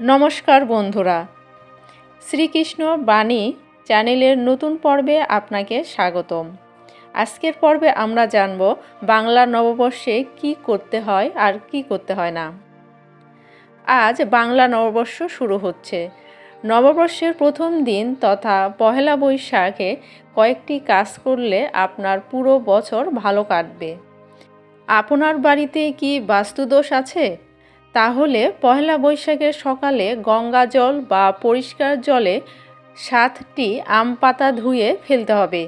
নমস্কার বন্ধুরা। শ্রীকৃষ্ণ বাণী চ্যানেলের নতুন পর্বে আপনাকে স্বাগতম। আজকের পর্বে আমরা জানব বাংলা নববর্ষে কি করতে হয় আর কি করতে হয় না। আজ বাংলা নববর্ষ শুরু হচ্ছে। নববর্ষের প্রথম দিন তথা পহেলা বৈশাখে কয়েকটি কাজ করলে আপনার পুরো বছর ভালো কাটবে। আপনার বাড়িতে কি বাস্তুদোষ আছে? তাহলে পয়লা বৈশাখের সকালে গঙ্গা জল বা পরিষ্কার জলে সাতটি আম পাতা ধুয়ে ফেলতে হবে।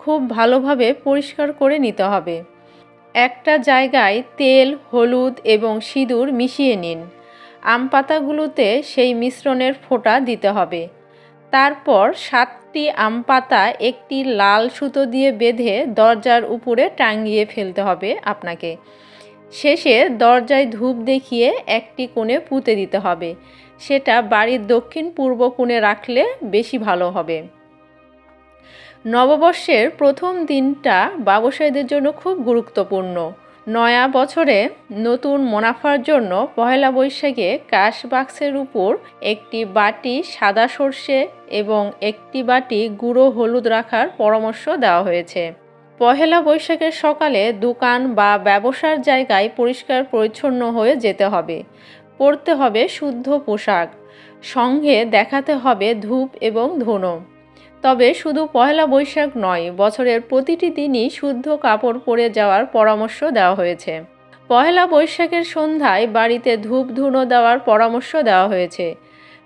খুব ভালোভাবে পরিষ্কার করে নিতে হবে। একটা জায়গায় তেল, হলুদ এবং সিঁদুর মিশিয়ে নিন। আম পাতাগুলোতে সেই মিশ্রণের ফোঁটা দিতে হবে। তারপর সাতটি আম পাতা একটি লাল সুতো দিয়ে বেঁধে দরজার উপরে টাঙিয়ে ফেলতে হবে আপনাকে। শেষে দরজায় ধূপ দেখিয়ে একটি কোণে পুঁতে দিতে হবে। সেটা বাড়ির দক্ষিণ পূর্ব কোণে রাখলে বেশি ভালো হবে। নববর্ষের প্রথম দিনটা ব্যবসায়ীদের জন্য খুব গুরুত্বপূর্ণ। নয়া বছরে নতুন মুনাফার জন্য পয়লা বৈশাখে কাশ বাক্সের উপর একটি বাটি সাদা সর্ষে এবং একটি বাটি গুঁড়ো হলুদ রাখার পরামর্শ দেওয়া হয়েছে। পহেলা বৈশাখের সকালে দোকান বা ব্যবসার জায়গায় পরিষ্কার পরিচ্ছন্ন হয়ে যেতে হবে। পরতে হবে শুদ্ধ পোশাক। সঙ্গে দেখাতে হবে ধূপ এবং ধুনো। তবে শুধু পহেলা বৈশাখ নয়, বছরের প্রতিটি দিনই শুদ্ধ কাপড় পরে যাওয়ার পরামর্শ দেওয়া হয়েছে। পহেলা বৈশাখের সন্ধ্যায় বাড়িতে ধূপ ধুনো দেওয়ার পরামর্শ দেওয়া হয়েছে।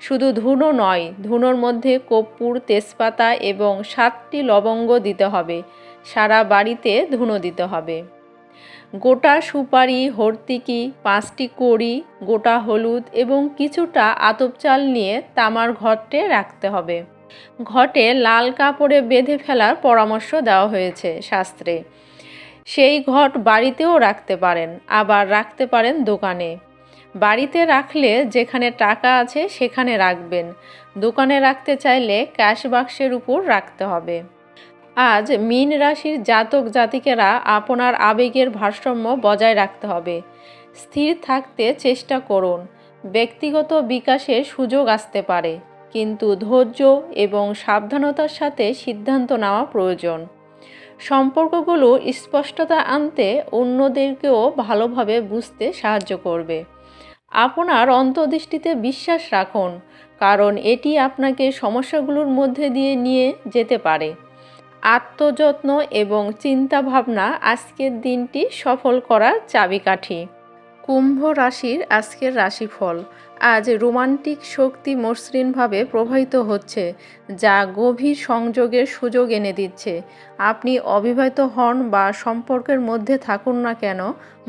শুধু ধুনো নয়, ধুনোর মধ্যে কর্পূর, তেজপাতা এবং সাতটি লবঙ্গ দিতে হবে। সারা বাড়িতে ধুনো দিতে হবে। গোটা সুপারি, হর্তিকি, পাঁচটি কড়ি, গোটা হলুদ এবং কিছুটা আতপ চাল নিয়ে তামার ঘটে রাখতে হবে। ঘটে লাল কাপড়ে বেঁধে ফেলার পরামর্শ দেওয়া হয়েছে শাস্ত্রে। সেই ঘট বাড়িতেও রাখতে পারেন, আবার রাখতে পারেন দোকানে। বাড়িতে রাখলে যেখানে টাকা আছে সেখানে রাখবেন। দোকানে রাখতে চাইলে ক্যাশ বাক্সের উপর রাখতে হবে। আজ মীন রাশির জাতক জাতিকেরা আপনার আবেগের ভারসাম্য বজায় রাখতে হবে। স্থির থাকতে চেষ্টা করুন। ব্যক্তিগত বিকাশের সুযোগ আসতে পারে। কিন্তু ধৈর্য এবং সাবধানতার সাথে সিদ্ধান্ত নেওয়া প্রয়োজন। সম্পর্কগুলো স্পষ্টতা আনতে অন্যদেরকেও ভালোভাবে বুঝতে সাহায্য করবে। আপনার অন্তর্দৃষ্টিতে বিশ্বাস রাখুন, কারণ এটি আপনাকে সমস্যাগুলোর মধ্যে দিয়ে নিয়ে যেতে পারে। আত্মযত্ন এবং চিন্তাভাবনা আজকের দিনটি সফল করার চাবিকাঠি। কুম্ভ রাশির আজকের রাশিফল। আজ রোমান্টিক শক্তি মসৃণভাবে প্রবাহিত হচ্ছে, যা গভীর সংযোগের সুযোগ এনে দিচ্ছে। আপনি অবিবাহিত হন বা সম্পর্কের মধ্যে থাকুন না কেন,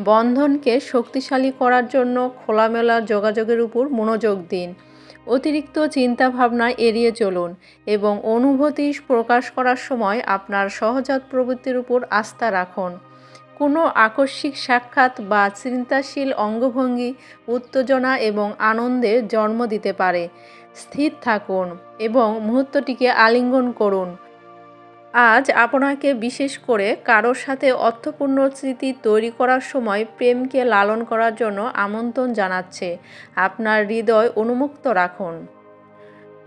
বন্ধনকে শক্তিশালী করার জন্য খোলামেলা যোগাযোগের উপর মনোযোগ দিন। অতিরিক্ত চিন্তা ভাবনা এড়িয়ে চলুন এবং অনুভূতি প্রকাশ করার সময় আপনার সহজাত প্রবৃত্তির উপর আস্থা রাখুন। কোনো আকস্মিক সাক্ষাৎ বা চিন্তাশীল অঙ্গভঙ্গি, উত্তেজনা এবং আনন্দের জন্ম দিতে পারে। স্থির থাকুন এবং মুহূর্তটিকে আলিঙ্গন করুন। আজ আপনাকে বিশেষ করে কারোর সাথে অর্থপূর্ণ স্মৃতি তৈরি করার সময় প্রেমকে লালন করার জন্য আমন্ত্রণ জানাচ্ছে। আপনার হৃদয় উন্মুক্ত রাখুন।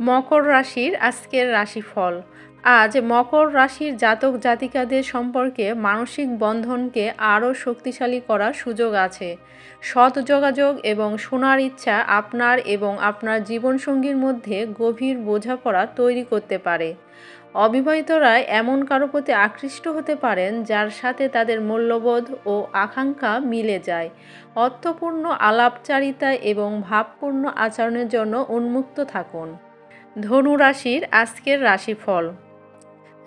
মকর রাশির আজকের রাশিফল। আজ মকর রাশির জাতক জাতিকাদের সম্পর্কে মানসিক বন্ধনকে আরও শক্তিশালী করার সুযোগ আছে। সৎ যোগাযোগ এবং শোনার ইচ্ছা আপনার এবং আপনার জীবনসঙ্গীর মধ্যে গভীর বোঝাপড়া তৈরি করতে পারে। অবিবাহিতরা এমন কারও প্রতি আকৃষ্ট হতে পারেন যার সাথে তাদের মূল্যবোধ ও আকাঙ্ক্ষা মিলে যায়। অর্থপূর্ণ আলাপচারিতা এবং ভাবপূর্ণ আচরণের জন্য উন্মুক্ত থাকুন। ধনু রাশির আজকের রাশিফল।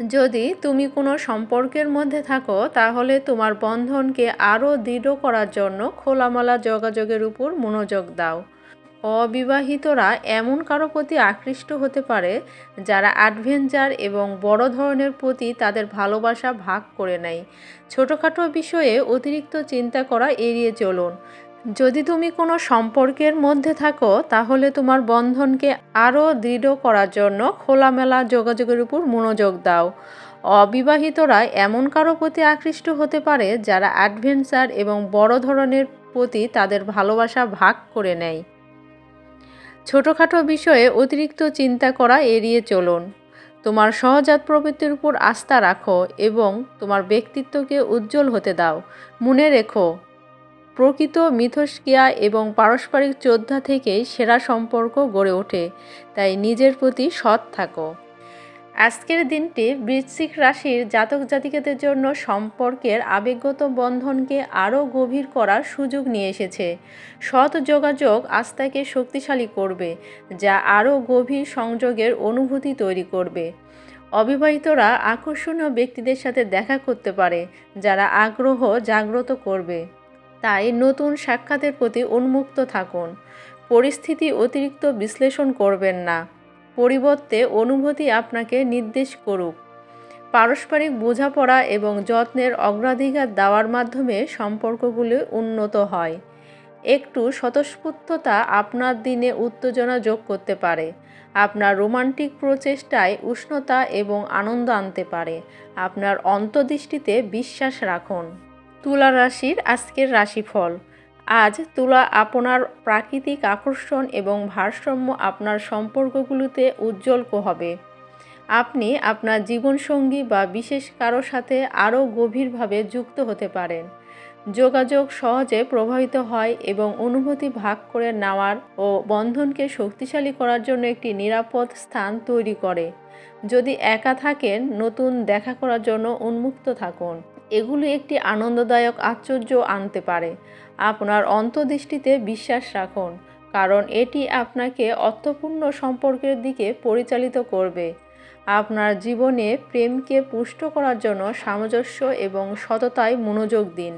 যদি তুমি কোনো সম্পর্কের মধ্যে থাকো, তাহলে তোমার বন্ধনকে আরও দৃঢ় করার জন্য খোলামেলা যোগাযোগের উপর মনোযোগ দাও। অবিবাহিতরা এমন কারও প্রতি আকৃষ্ট হতে পারে যারা অ্যাডভেঞ্চার এবং বড় ধরনের প্রতি তাদের ভালোবাসা ভাগ করে নেয়। ছোটোখাটো বিষয়ে অতিরিক্ত চিন্তা করা এড়িয়ে চলুন। যদি তুমি কোনো সম্পর্কের মধ্যে থাকো, তাহলে তোমার বন্ধনকে আরও দৃঢ় করার জন্য খোলামেলা যোগাযোগের উপর মনোযোগ দাও। অবিবাহিতরা এমন কারও প্রতি আকৃষ্ট হতে পারে যারা অ্যাডভেঞ্চার এবং বড় ধরনের প্রতি তাদের ভালোবাসা ভাগ করে নেয়। ছোটোখাটো বিষয়ে অতিরিক্ত চিন্তা করা এড়িয়ে চলুন। তোমার সহজাত প্রবৃত্তির উপর আস্থা রাখো এবং তোমার ব্যক্তিত্বকে উজ্জ্বল হতে দাও। মনে রেখো, প্রকৃত মিথস্ক্রিয়া এবং পারস্পরিক যোদ্ধা থেকেই সেরা সম্পর্ক গড়ে ওঠে, তাই নিজের প্রতি সৎ থাকো। আজকের দিনটি বৃশ্চিক রাশির জাতক জাতিকাদের জন্য সম্পর্কের আবেগগত বন্ধনকে আরও গভীর করার সুযোগ নিয়ে এসেছে। সৎ যোগাযোগ আস্থাকে শক্তিশালী করবে, যা আরও গভীর সংযোগের অনুভূতি তৈরি করবে। অবিবাহিতরা আকর্ষণীয় ব্যক্তিদের সাথে দেখা করতে পারে, যারা আগ্রহ জাগ্রত করবে। তাই নতুন সাক্ষাতের প্রতি উন্মুক্ত থাকুন। পরিস্থিতি অতিরিক্ত বিশ্লেষণ করবেন না। পরিবর্তে অনুভূতি আপনাকে নির্দেশ করুক। পারস্পরিক বোঝাপড়া এবং যত্নের অগ্রাধিকার দেওয়ার মাধ্যমে সম্পর্কগুলি উন্নত হয়। একটু স্বতঃস্ফূর্ততা আপনার দিনে উত্তেজনা যোগ করতে পারে। আপনার রোমান্টিক প্রচেষ্টায় উষ্ণতা এবং আনন্দ আনতে পারে। আপনার অন্তর্দৃষ্টিতে বিশ্বাস রাখুন। তুলা রাশির আজকের রাশিফল। আজ তুলা আপনার প্রাকৃতিক আকর্ষণ এবং ভারসাম্য আপনার সম্পর্কগুলোতে উজ্জ্বল হবে। আপনি আপনার জীবনসঙ্গী বা বিশেষ কারও সাথে আরও গভীরভাবে যুক্ত হতে পারেন। যোগাযোগ সহজে প্রভাবিত হয় এবং অনুভূতি ভাগ করে নেওয়ার ও বন্ধনকে শক্তিশালী করার জন্য একটি নিরাপদ স্থান তৈরি করে। যদি একা থাকেন, নতুন দেখা করার জন্য উন্মুক্ত থাকুন। এগুলি একটি আনন্দদায়ক আশ্চর্য আনতে পারে। আপনার অন্তর্দৃষ্টিতে বিশ্বাস রাখুন, কারণ এটি আপনাকে অর্থপূর্ণ সম্পর্কের দিকে পরিচালিত করবে। আপনার জীবনে প্রেমকে পুষ্ট করার জন্য সামঞ্জস্য এবং সততায় মনোযোগ দিন।